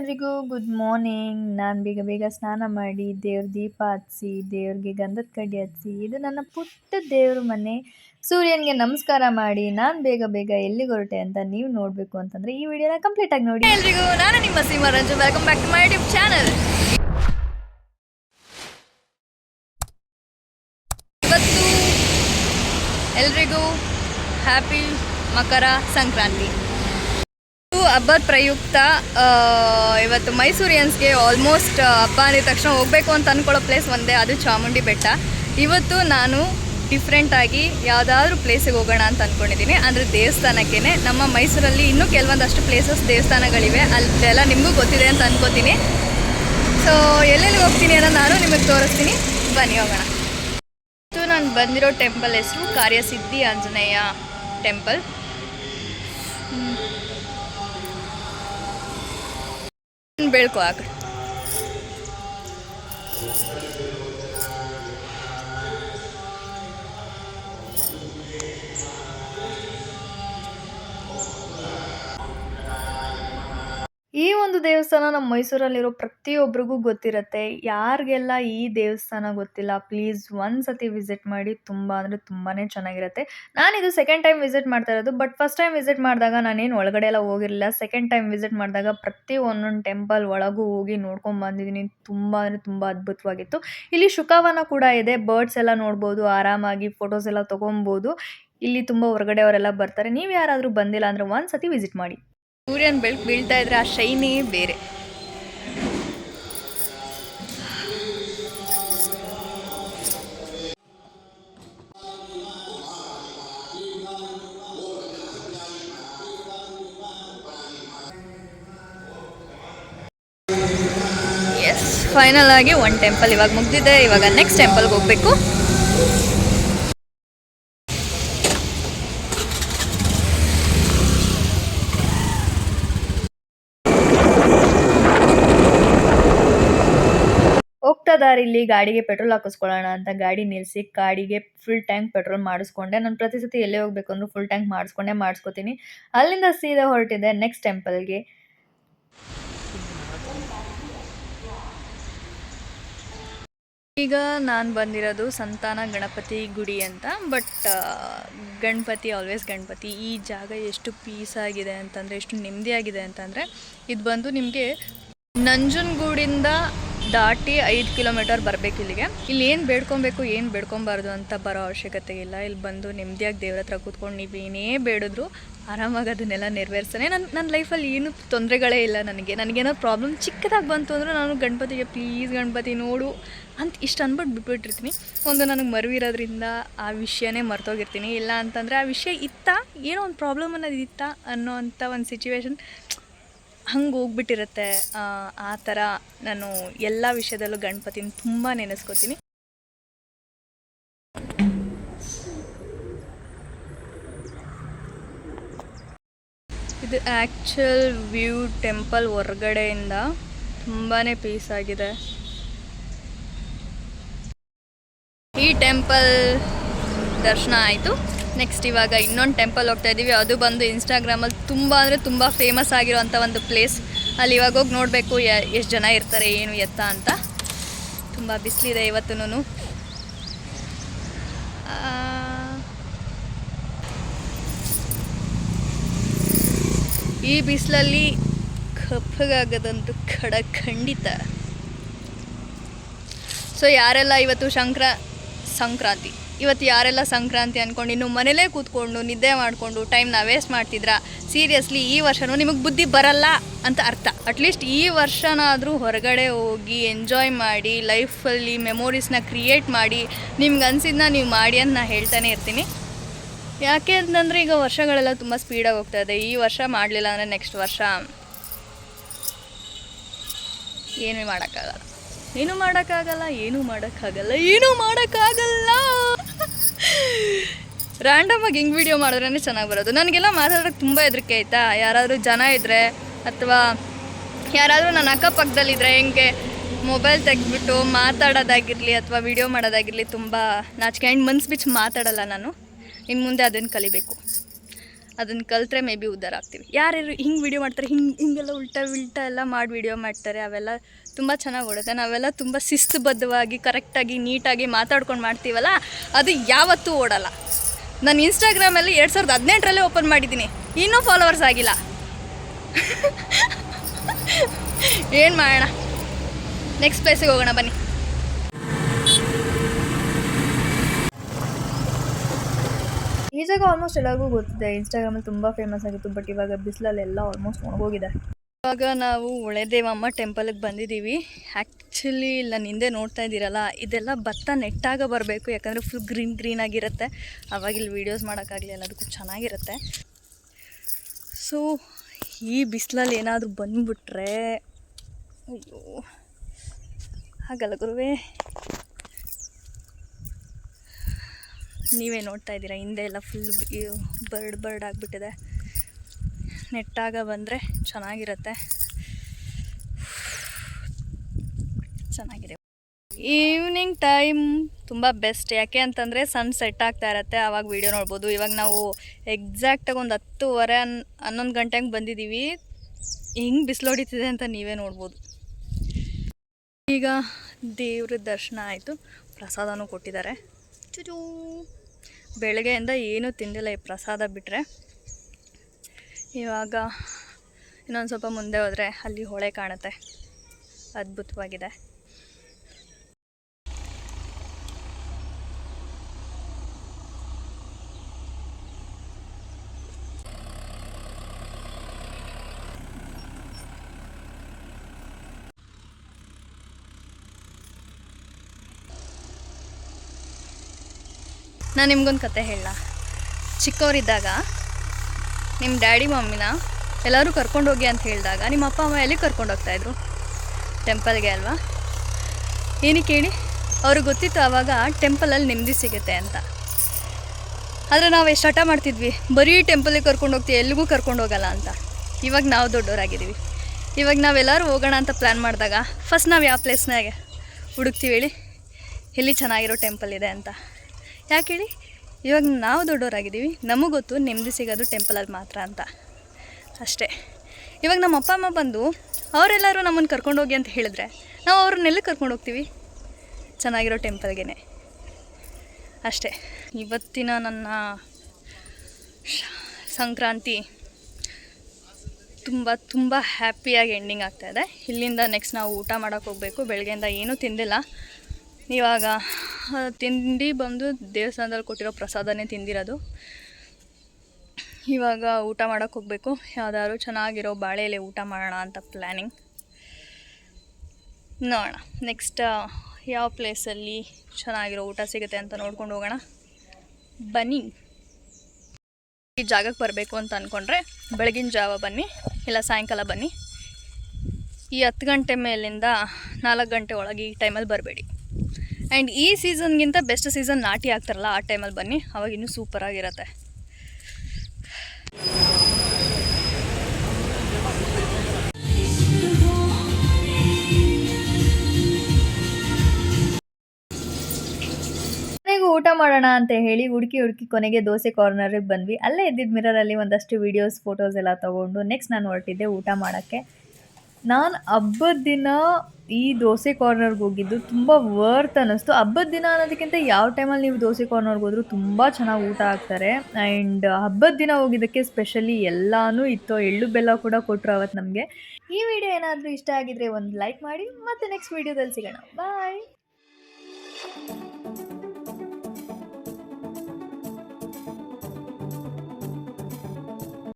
ಎಲ್ರಿಗೂ good morning. ನಾನು ಬೇಗ ಬೇಗ ಸ್ನಾನ ಮಾಡಿ, ದೇವ್ರ ದೀಪ ಹಚ್ಚಿ, ದೇವ್ರಿಗೆ ಗಂಧದ ಕಡ್ಡಿ ಹಚ್ಚಿ, ಇದು ನನ್ನ ಪುಟ್ಟ ದೇವ್ರ ಮನೆ. ಸೂರ್ಯನಿಗೆ ನಮಸ್ಕಾರ ಮಾಡಿ, ನಾನು ಬೇಗ ಬೇಗ ಎಲ್ಲಿಗೆ ಹೊರಟೆ ಅಂತ ನೀವು ನೋಡಬೇಕು ಅಂತಂದ್ರೆ ಈ ವಿಡಿಯೋನ ಕಂಪ್ಲೀಟ್ ಆಗಿ ನೋಡಿ. ಎಲ್ರಿಗೂ, ನಾನು ನಿಮ್ಮ Seema Ranju. Welcome back to my YouTube channel ಇವತ್ತು ಎಲ್ರಿಗೂ ಹ್ಯಾಪಿ ಮಕರ ಸಂಕ್ರಾಂತಿ. ಹಬ್ಬದ ಪ್ರಯುಕ್ತ ಇವತ್ತು ಮೈಸೂರಿಯನ್ಸ್ಗೆ ಆಲ್ಮೋಸ್ಟ್ ಹಬ್ಬ ಅಂದಿದ ತಕ್ಷಣ ಹೋಗಬೇಕು ಅಂತ ಅಂದ್ಕೊಳ್ಳೋ ಪ್ಲೇಸ್ ಒಂದೇ, ಅದು ಚಾಮುಂಡಿ ಬೆಟ್ಟ. ಇವತ್ತು ನಾನು ಡಿಫ್ರೆಂಟಾಗಿ ಯಾವುದಾದ್ರೂ ಪ್ಲೇಸಿಗೆ ಹೋಗೋಣ ಅಂತ ಅಂದ್ಕೊಂಡಿದ್ದೀನಿ ಅಂದರೆ ದೇವಸ್ಥಾನಕ್ಕೇ ನಮ್ಮ ಮೈಸೂರಲ್ಲಿ ಇನ್ನೂ ಕೆಲವೊಂದಷ್ಟು ಪ್ಲೇಸಸ್ ದೇವಸ್ಥಾನಗಳಿವೆ. ಅಲ್ಲೆಲ್ಲ ನಿಮಗೂ ಗೊತ್ತಿದೆ ಅಂತ ಅಂದ್ಕೋತೀನಿ ಸೊ ಎಲ್ಲೆಲ್ಲಿ ಹೋಗ್ತೀನಿ ಅನ್ನೋ ನಾನು ನಿಮಗೆ ತೋರಿಸ್ತೀನಿ. ಬನ್ನಿ, ಹೋಗೋಣ. ಇವತ್ತು ನಾನು ಬಂದಿರೋ ಟೆಂಪಲ್ ಹೆಸರು ಕಾರ್ಯಸಿದ್ಧಿ ಆಂಜನೇಯ ಟೆಂಪಲ್ ಬೆಳ್ಕೊ ಆ ಕಡೆ ಈ ಒಂದು ದೇವಸ್ಥಾನ ನಮ್ಮ ಮೈಸೂರಲ್ಲಿರೋ ಪ್ರತಿಯೊಬ್ಬರಿಗೂ ಗೊತ್ತಿರುತ್ತೆ. ಯಾರಿಗೆಲ್ಲ ಈ ದೇವಸ್ಥಾನ ಗೊತ್ತಿಲ್ಲ ಪ್ಲೀಸ್ ಒಂದ್ಸತಿ ವಿಸಿಟ್ ಮಾಡಿ. ತುಂಬ ಅಂದರೆ ತುಂಬಾ ಚೆನ್ನಾಗಿರುತ್ತೆ. ನಾನಿದು ಸೆಕೆಂಡ್ ಟೈಮ್ ವಿಸಿಟ್ ಮಾಡ್ತಾ ಇರೋದು ಬಟ್ ಫಸ್ಟ್ ಟೈಮ್ ವಿಸಿಟ್ ಮಾಡಿದಾಗ ನಾನೇನು ಒಳಗಡೆ ಎಲ್ಲ ಹೋಗಿರಲಿಲ್ಲ. ಸೆಕೆಂಡ್ ಟೈಮ್ ವಿಸಿಟ್ ಮಾಡಿದಾಗ ಪ್ರತಿ ಒಂದೊಂದು ಟೆಂಪಲ್ ಒಳಗೂ ಹೋಗಿ ನೋಡ್ಕೊಂಡು ಬಂದಿದ್ದೀನಿ. ತುಂಬ ಅಂದರೆ ತುಂಬ ಅದ್ಭುತವಾಗಿತ್ತು. ಇಲ್ಲಿ ಶುಕವನ ಕೂಡ ಇದೆ. ಬರ್ಡ್ಸ್ ಎಲ್ಲ ನೋಡ್ಬೋದು, ಆರಾಮಾಗಿ ಫೋಟೋಸ್ ಎಲ್ಲ ತೊಗೊಬೋದು. ಇಲ್ಲಿ ತುಂಬ ಹೊರಗಡೆ ಅವರೆಲ್ಲ ಬರ್ತಾರೆ. ನೀವು ಯಾರಾದರೂ ಬಂದಿಲ್ಲ ಅಂದರೆ ಒಂದು ಸತಿ ವಿಸಿಟ್ ಮಾಡಿ. ಸೂರ್ಯನ ಬೆಳಕು ಬೀಳ್ತಾ ಇದ್ರೆ ಆ ಶೈನೇ ಬೇರೆ. ಎಸ್ ಫೈನಲ್ ಆಗಿ ಒನ್ ಟೆಂಪಲ್ ಇವಾಗ ಮುಗ್ದಿದೆ. ಇವಾಗ ನೆಕ್ಸ್ಟ್ ಟೆಂಪಲ್ಗೆ ಹೋಗ್ಬೇಕು. ಹೋಗ್ತಾ ಇಲ್ಲಿ ಗಾಡಿಗೆ ಪೆಟ್ರೋಲ್ ಹಾಕಿಸ್ಕೊಳ್ಳೋಣ ಅಂತ ಗಾಡಿ ನಿಲ್ಲಿಸಿ ಗಾಡಿಗೆ ಫುಲ್ ಟ್ಯಾಂಕ್ ಪೆಟ್ರೋಲ್ ಮಾಡಿಸ್ಕೊಂಡೆ. ನಾನು ಪ್ರತಿ ಸತಿ ಎಲ್ಲೇ ಹೋಗಬೇಕು ಅಂದ್ರೂ ಫುಲ್ ಟ್ಯಾಂಕ್ ಮಾಡಿಸ್ಕೊಂಡೆ, ಮಾಡಿಸ್ಕೊತೀನಿ. ಅಲ್ಲಿಂದ ಸೀದಾ ಹೊರಟಿದೆ ನೆಕ್ಸ್ಟ್ ಟೆಂಪಲ್ಗೆ ಈಗ ನಾನು ಬಂದಿರೋದು ಸಂತಾನ ಗಣಪತಿ ಗುಡಿ ಅಂತ ಬಟ್ ಗಣಪತಿ ಆಲ್ವೇಸ್ ಗಣಪತಿ. ಈ ಜಾಗ ಎಷ್ಟು ಪೀಸ್ ಆಗಿದೆ ಅಂತಂದರೆ, ಎಷ್ಟು ನೆಮ್ಮದಿಯಾಗಿದೆ ಅಂತಂದರೆ, ಇದು ಬಂದು ನಿಮಗೆ ನಂಜನಗೂಡಿಂದ ದಾಟಿ ಐದು ಕಿಲೋಮೀಟರ್ ಬರಬೇಕು ಇಲ್ಲಿಗೆ. ಇಲ್ಲಿ ಏನು ಬೇಡ್ಕೊಬೇಕು, ಏನು ಬೇಡ್ಕೊಬಾರ್ದು ಅಂತ ಬರೋ ಅವಶ್ಯಕತೆ ಇಲ್ಲ. ಇಲ್ಲಿ ಬಂದು ನೆಮ್ಮದಿಯಾಗಿ ದೇವ್ರ ಹತ್ರ ಕೂತ್ಕೊಂಡು ನೀವು ಏನೇ ಬೇಡಿದ್ರು ಆರಾಮಾಗಿ ಅದನ್ನೆಲ್ಲ ನೆರವೇರಿಸ್ತಾನೆ ನನ್ನ ನನ್ನ ಲೈಫಲ್ಲಿ ಏನು ತೊಂದರೆಗಳೇ ಇಲ್ಲ ನನಗೆ. ನನಗೇನೋ ಪ್ರಾಬ್ಲಮ್ ಚಿಕ್ಕದಾಗಿ ಬಂತು ಅಂದರೆ ನಾನು ಗಣಪತಿಗೆ, ಪ್ಲೀಸ್ ಗಣಪತಿ ನೋಡು ಅಂತ ಇಷ್ಟು ಅಂದ್ಬಿಟ್ಟು ಬಿಟ್ಬಿಟ್ಟಿರ್ತೀನಿ. ಒಂದು ನನಗೆ ಮರುವಿರೋದ್ರಿಂದ ಆ ವಿಷಯನೇ ಮರ್ತೋಗಿರ್ತೀನಿ. ಇಲ್ಲ ಅಂತಂದರೆ ಆ ವಿಷಯ ಇತ್ತ? ಏನೋ ಒಂದು ಪ್ರಾಬ್ಲಮ್ ಅನ್ನೋದು ಇತ್ತ? ಅನ್ನೋ ಅಂಥ ಒಂದು ಸಿಚುವೇಶನ್ ಹಂಗೆ ಹೋಗ್ಬಿಟ್ಟಿರುತ್ತೆ. ಆ, ಥರ ನಾನು ಎಲ್ಲ ವಿಷಯದಲ್ಲೂ ಗಣಪತಿನ ತುಂಬ ನೆನೆಸ್ಕೋತೀನಿ. ಇದು ಆ್ಯಕ್ಚುಲ್ ವ್ಯೂ ಟೆಂಪಲ್ ಹೊರಗಡೆಯಿಂದ ತುಂಬಾ ಪೀಸ್ ಆಗಿದೆ. ಈ ಟೆಂಪಲ್ ದರ್ಶನ ಆಯಿತು. ನೆಕ್ಸ್ಟ್ ಇವಾಗ ಇನ್ನೊಂದು ಟೆಂಪಲ್ ಹೋಗ್ತಾ ಇದ್ದೀವಿ ಅದು ಬಂದು ಇನ್ಸ್ಟಾಗ್ರಾಮಲ್ಲಿ ತುಂಬ ಅಂದರೆ ತುಂಬ ಫೇಮಸ್ ಆಗಿರೋಂಥ ಒಂದು ಪ್ಲೇಸ್ ಅಲ್ಲಿ ಇವಾಗ ಹೋಗಿ ನೋಡಬೇಕು. ಎಷ್ಟು ಜನ ಇರ್ತಾರೆ, ಏನು ಎತ್ತ ಅಂತ. ತುಂಬ ಬಿಸಿಲಿದೆ ಇವತ್ತೂ ಈ ಬಿಸಿಲಲ್ಲಿ ಕಪ್ಪಗಾಗದಂತೂ ಖಡ ಖಂಡಿತ. ಸೊ ಯಾರೆಲ್ಲ ಇವತ್ತು ಸಂಕ್ರ ಸಂಕ್ರಾಂತಿ? ಇವತ್ತು ಯಾರೆಲ್ಲ ಸಂಕ್ರಾಂತಿ ಅಂದ್ಕೊಂಡು ಇನ್ನು ಮನೇಲೇ ಕೂತ್ಕೊಂಡು ನಿದ್ದೆ ಮಾಡಿಕೊಂಡು ಟೈಮ್ನ ವೇಸ್ಟ್ ಮಾಡ್ತಿದ್ರಾ? ಸೀರಿಯಸ್ಲಿ ಈ ವರ್ಷನೂ ನಿಮಗೆ ಬುದ್ಧಿ ಬರಲ್ಲ ಅಂತ ಅರ್ಥ. ಅಟ್ಲೀಸ್ಟ್ ಈ ವರ್ಷನಾದರೂ ಹೊರಗಡೆ ಹೋಗಿ ಎಂಜಾಯ್ ಮಾಡಿ ಲೈಫಲ್ಲಿ ಮೆಮೊರೀಸ್ನ ಕ್ರಿಯೇಟ್ ಮಾಡಿ, ನಿಮ್ಗೆ ಅನ್ಸಿದ್ನ ನೀವು ಮಾಡಿ ಅಂತ ನಾನು ಹೇಳ್ತಾನೆ ಇರ್ತೀನಿ. ಯಾಕೆ ಅಂತಂದರೆ ಈಗ ವರ್ಷಗಳೆಲ್ಲ ತುಂಬ ಸ್ಪೀಡಾಗಿ ಹೋಗ್ತಾ ಇದೆ. ಈ ವರ್ಷ ಮಾಡಲಿಲ್ಲ ಅಂದರೆ ನೆಕ್ಸ್ಟ್ ವರ್ಷ ಏನೂ ಮಾಡೋಕ್ಕಾಗಲ್ಲ. ಏನೂ ಮಾಡೋಕ್ಕಾಗಲ್ಲ ಏನೂ ಮಾಡೋಕ್ಕಾಗಲ್ಲ ಏನೂ ಮಾಡೋಕ್ಕಾಗಲ್ಲ. ರ್ಯಾಂಡಮ್ ಆಗಿ ಹಿಂಗೆ ವಿಡಿಯೋ ಮಾಡಿದ್ರೇ ಚೆನ್ನಾಗಿ ಬರೋದು. ನನಗೆಲ್ಲ ಮಾತಾಡೋಕ್ಕೆ ತುಂಬ ಹೆದರಿಕೆ ಆಯಿತಾ? ಯಾರಾದರೂ ಜನ ಇದ್ದರೆ ಅಥವಾ ಯಾರಾದರೂ ನನ್ನ ಅಕ್ಕಪಕ್ಕದಲ್ಲಿದ್ದರೆ ಹೆಂಗೆ ಮೊಬೈಲ್ ತೆಗೆದ್ಬಿಟ್ಟು ಮಾತಾಡೋದಾಗಿರಲಿ ಅಥವಾ ವಿಡಿಯೋ ಮಾಡೋದಾಗಿರಲಿ ತುಂಬ ನಾಚಿಕೆ. ಆ್ಯಂಡ್ ಮನ್ಸು ಬಿಚ್ಚು ಮಾತಾಡಲ್ಲ ನಾನು. ಇನ್ನು ಮುಂದೆ ಅದನ್ನು ಕಲಿಬೇಕು. ಅದನ್ನು ಕಲಿತ್ರೆ ಮೇ ಬಿ ಉದ್ಧಾರ ಆಗ್ತೀವಿ. ಯಾರ್ಯಾರು ಹಿಂಗೆ ವೀಡಿಯೋ ಮಾಡ್ತಾರೆ, ಹಿಂಗೆ, ಹಿಂಗೆಲ್ಲ ಉಲ್ಟಾ ಉಲ್ಟಾ ಎಲ್ಲ ಮಾಡಿ ವೀಡಿಯೋ ಮಾಡ್ತಾರೆ, ಅವೆಲ್ಲ ತುಂಬ ಚೆನ್ನಾಗಿ ಓಡುತ್ತೆ. ನಾವೆಲ್ಲ ತುಂಬ ಶಿಸ್ತುಬದ್ಧವಾಗಿ ಕರೆಕ್ಟಾಗಿ ನೀಟಾಗಿ ಮಾತಾಡ್ಕೊಂಡು ಮಾಡ್ತೀವಲ್ಲ, ಅದು ಯಾವತ್ತೂ ಓಡಲ್ಲ. ನಾನು ಇನ್ಸ್ಟಾಗ್ರಾಮಲ್ಲಿ ಎರಡು ಸಾವಿರದ ಹದಿನೆಂಟರಲ್ಲೇ ಓಪನ್ ಮಾಡಿದ್ದೀನಿ. ಇನ್ನೂ ಫಾಲೋವರ್ಸ್ ಆಗಿಲ್ಲ. ಏನು ಮಾಡೋಣ? ನೆಕ್ಸ್ಟ್ ಪ್ಲೇಸಿಗೆ ಹೋಗೋಣ, ಬನ್ನಿ. ಈ ಜಾಗ ಆಲ್ಮೋಸ್ಟ್ ಎಲ್ಲರಿಗೂ ಗೊತ್ತಿದೆ. ಇನ್ಸ್ಟಾಗ್ರಾಮಲ್ಲಿ ತುಂಬ ಫೇಮಸ್ ಆಗಿತ್ತು ಬಟ್ ಇವಾಗ ಬಿಸಿಲಲ್ಲೆಲ್ಲ ಆಲ್ಮೋಸ್ಟ್ ಒಣಗೋಗಿದೆ. ಇವಾಗ ನಾವು ಒಳೆದೇವಮ್ಮ ಟೆಂಪಲ್ಗೆ ಬಂದಿದ್ದೀವಿ. ಆ್ಯಕ್ಚುಲಿ ಇಲ್ಲ ಹಿಂದೆ ನೋಡ್ತಾ ಇದ್ದೀರಲ್ಲ, ಇದೆಲ್ಲ ಭತ್ತ ನೆಟ್ಟಾಗ ಬರಬೇಕು, ಯಾಕಂದರೆ ಫುಲ್ ಗ್ರೀನ್ ಗ್ರೀನ್ ಆಗಿರುತ್ತೆ. ಅವಾಗ ಇಲ್ಲಿ ವೀಡಿಯೋಸ್ ಮಾಡೋಕ್ಕಾಗಲಿ ಎಲ್ಲದಕ್ಕೂ ಚೆನ್ನಾಗಿರುತ್ತೆ. ಸೊ ಈ ಬಿಸಿಲಲ್ಲಿ ಏನಾದರೂ ಬಂದುಬಿಟ್ರೆ, ಅಯ್ಯೋ, ಹಾಗಲ್ಲ ಗುರುವೇ. ನೀವೇ ನೋಡ್ತಾ ಇದ್ದೀರಾ, ಹಿಂದೆ ಎಲ್ಲ ಫುಲ್ ಬರ್ಡ್ ಬರ್ಡ್ ಆಗಿಬಿಟ್ಟಿದೆ. ನೆಟ್ಟಾಗ ಬಂದರೆ ಚೆನ್ನಾಗಿರುತ್ತೆ. ಚೆನ್ನಾಗಿದೆ. ಈವ್ನಿಂಗ್ ಟೈಮ್ ತುಂಬ ಬೆಸ್ಟ್ ಯಾಕೆ ಅಂತಂದರೆ ಸನ್ ಸೆಟ್ ಆಗ್ತಾ ಇರತ್ತೆ. ಆವಾಗ ವೀಡಿಯೋ ನೋಡ್ಬೋದು. ಇವಾಗ ನಾವು ಎಕ್ಸಾಕ್ಟಾಗಿ ಒಂದು ಹತ್ತುವರೆ ಹನ್, ಹನ್ನೊಂದು ಗಂಟೆಗೆ ಬಂದಿದ್ದೀವಿ ಹಿಂಗೆ ಬಿಸಿಲು ಹೊಡಿತಿದೆ ಅಂತ ನೀವೇ ನೋಡ್ಬೋದು. ಈಗ ದೇವ್ರ ದರ್ಶನ ಆಯಿತು. ಪ್ರಸಾದನೂ ಕೊಟ್ಟಿದ್ದಾರೆ. ಚುಚೂ. ಬೆಳಗ್ಗೆಯಿಂದ ಏನೂ ತಿಂದಿಲ್ಲ ಈ ಪ್ರಸಾದ ಬಿಟ್ಟರೆ ಇವಾಗ ಇನ್ನೊಂದು ಸ್ವಲ್ಪ ಮುಂದೆ ಹೋದರೆ ಅಲ್ಲಿ ಹೊಳೆ ಕಾಣುತ್ತೆ. ಅದ್ಭುತವಾಗಿದೆ. ನಾನು ನಿಮ್ಗೊಂದು ಕತೆ ಹೇಳ ಚಿಕ್ಕವರಿದ್ದಾಗ ನಿಮ್ಮ ಡ್ಯಾಡಿ, ಮಮ್ಮಿನ ಎಲ್ಲರೂ ಕರ್ಕೊಂಡು ಹೋಗಿ ಅಂತ ಹೇಳಿದಾಗ ನಿಮ್ಮ ಅಪ್ಪ, ಅಮ್ಮ ಎಲ್ಲಿ ಕರ್ಕೊಂಡು ಹೋಗ್ತಾಯಿದ್ರು ಟೆಂಪಲ್ಗೆ ಅಲ್ವಾ? ಏನಕ್ಕೆ ಹೇಳಿ ಅವ್ರಿಗೆ ಗೊತ್ತಿತ್ತು ಆವಾಗ ಟೆಂಪಲಲ್ಲಿ ನೆಮ್ಮದಿ ಸಿಗುತ್ತೆ ಅಂತ. ಆದರೆ ನಾವು ಎಷ್ಟು ಹಠ ಮಾಡ್ತಿದ್ವಿ. ಬರೀ ಟೆಂಪಲಿಗೆ ಕರ್ಕೊಂಡು ಹೋಗ್ತೀವಿ ಎಲ್ಲಿಗೂ ಕರ್ಕೊಂಡು ಹೋಗಲ್ಲ ಅಂತ. ಇವಾಗ ನಾವು ದೊಡ್ಡವರಾಗಿದ್ದೀವಿ ಇವಾಗ ನಾವೆಲ್ಲರೂ ಹೋಗೋಣ ಅಂತ ಪ್ಲ್ಯಾನ್ ಮಾಡಿದಾಗ ಫಸ್ಟ್ ನಾವು ಯಾವ ಪ್ಲೇಸ್ನಾಗೆ ಹುಡುಕ್ತೀವಿ ಹೇಳಿ? ಎಲ್ಲಿ ಚೆನ್ನಾಗಿರೋ ಟೆಂಪಲ್ ಇದೆ ಅಂತ. ಯಾಕೆ ಹೇಳಿ? ಇವಾಗ ನಾವು ದೊಡ್ಡವರಾಗಿದ್ದೀವಿ. ನಮಗೆ ಗೊತ್ತು ನೆಮ್ಮದಿ ಸಿಗೋದು ಟೆಂಪಲಲ್ಲಿ ಮಾತ್ರ ಅಂತ. ಅಷ್ಟೇ. ಇವಾಗ ನಮ್ಮ ಅಪ್ಪ, ಅಮ್ಮ ಬಂದು ಅವರೆಲ್ಲರೂ ನಮ್ಮನ್ನು ಕರ್ಕೊಂಡು ಹೋಗಿ ಅಂತ ಹೇಳಿದ್ರೆ ನಾವು ಅವ್ರನ್ನೆಲ್ಲ ಕರ್ಕೊಂಡು ಹೋಗ್ತೀವಿ? ಚೆನ್ನಾಗಿರೋ ಟೆಂಪಲ್ಗೆ ಅಷ್ಟೇ. ಇವತ್ತಿನ ನನ್ನ ಸಂಕ್ರಾಂತಿ ತುಂಬ ತುಂಬ ಹ್ಯಾಪಿಯಾಗಿ ಎಂಡಿಂಗ್ ಆಗ್ತಾಯಿದೆ ಇಲ್ಲಿಂದ ನೆಕ್ಸ್ಟ್ ನಾವು ಊಟ ಮಾಡೋಕ್ಕೆ ಹೋಗಬೇಕು. ಬೆಳಗ್ಗೆಯಿಂದ ಏನೂ ತಿಂದಿಲ್ಲ. ಇವಾಗ ತಿಂಡಿ ಬಂದು ದೇವಸ್ಥಾನದಲ್ಲಿ ಕೊಟ್ಟಿರೋ ಪ್ರಸಾದನೇ ತಿಂದಿರೋದು. ಇವಾಗ ಊಟ ಮಾಡೋಕ್ಕೆ ಹೋಗಬೇಕು. ಯಾವ್ದಾದ್ರು ಚೆನ್ನಾಗಿರೋ ಬಾಳೆ ಎಲೆ ಊಟ ಮಾಡೋಣ ಅಂತ ಪ್ಲ್ಯಾನಿಂಗ್ ನೋಡೋಣ. ನೆಕ್ಸ್ಟ್ ಯಾವ ಪ್ಲೇಸಲ್ಲಿ ಚೆನ್ನಾಗಿರೋ ಊಟ ಸಿಗುತ್ತೆ ಅಂತ ನೋಡ್ಕೊಂಡು ಹೋಗೋಣ. ಬನ್ನಿ. ಈ ಜಾಗಕ್ಕೆ ಬರಬೇಕು ಅಂತ ಅಂದ್ಕೊಂಡ್ರೆ ಬೆಳಗಿನ ಜಾವ ಬನ್ನಿ, ಇಲ್ಲ ಸಾಯಂಕಾಲ ಬನ್ನಿ. ಈ ಹತ್ತು ಗಂಟೆ ಮೇಲಿಂದ ನಾಲ್ಕು ಗಂಟೆ ಒಳಗೆ ಈ ಟೈಮಲ್ಲಿ ಬರಬೇಡಿ. ಆ್ಯಂಡ್ ಈ ಸೀಸನ್ಗಿಂತ ಬೆಸ್ಟ್ ಸೀಸನ್ ನಾಟಿ ಆಗ್ತಾರಲ್ಲ ಆ ಟೈಮಲ್ಲಿ ಬನ್ನಿ. ಅವಾಗ ಇನ್ನೂ ಸೂಪರಾಗಿರುತ್ತೆ ಆಗಿರತ್ತೆ. ಊಟ ಮಾಡೋಣ ಅಂತ ಹೇಳಿ ಹುಡುಕಿ ಹುಡುಕಿ ಕೊನೆಗೆ ದೋಸೆ ಕಾರ್ನರಿಗೆ ಬಂದ್ವಿ. ಅಲ್ಲೇ ಇದ್ದಿದ್ದ ಮಿರರಲ್ಲಿ ಒಂದಷ್ಟು ವೀಡಿಯೋಸ್ ಫೋಟೋಸ್ ಎಲ್ಲ ತೊಗೊಂಡು ನೆಕ್ಸ್ಟ್ ನಾನು ಹೊರಟಿದ್ದೆ ಊಟ ಮಾಡೋಕ್ಕೆ. ನಾನು ಹಬ್ಬದ ದಿನ ಈ ದೋಸೆ ಕಾರ್ನರ್ಗೆ ಹೋಗಿದ್ದು ತುಂಬ ವರ್ತ್ ಅನ್ನಿಸ್ತು. ಹಬ್ಬದ ದಿನ ಅನ್ನೋದಕ್ಕಿಂತ ಯಾವ ಟೈಮಲ್ಲಿ ನೀವು ದೋಸೆ ಕಾರ್ನರ್ಗೆ ಹೋದರೂ ತುಂಬ ಚೆನ್ನಾಗಿ ಊಟ ಹಾಕ್ತಾರೆ ಆ್ಯಂಡ್ ಹಬ್ಬದ ದಿನ ಹೋಗಿದ್ದಕ್ಕೆ ಸ್ಪೆಷಲಿ ಎಲ್ಲನೂ ಇತ್ತು ಎಳ್ಳು ಬೆಲ್ಲ ಕೂಡ ಕೊಟ್ಟರು ಅವತ್ತು ನಮಗೆ. ಈ ವಿಡಿಯೋ ಏನಾದರೂ ಇಷ್ಟ ಆಗಿದ್ರೆ ಒಂದು ಲೈಕ್ ಮಾಡಿ ಮತ್ತೆ ನೆಕ್ಸ್ಟ್ ವೀಡಿಯೋದಲ್ಲಿ ಸಿಗೋಣ. ಬಾಯ್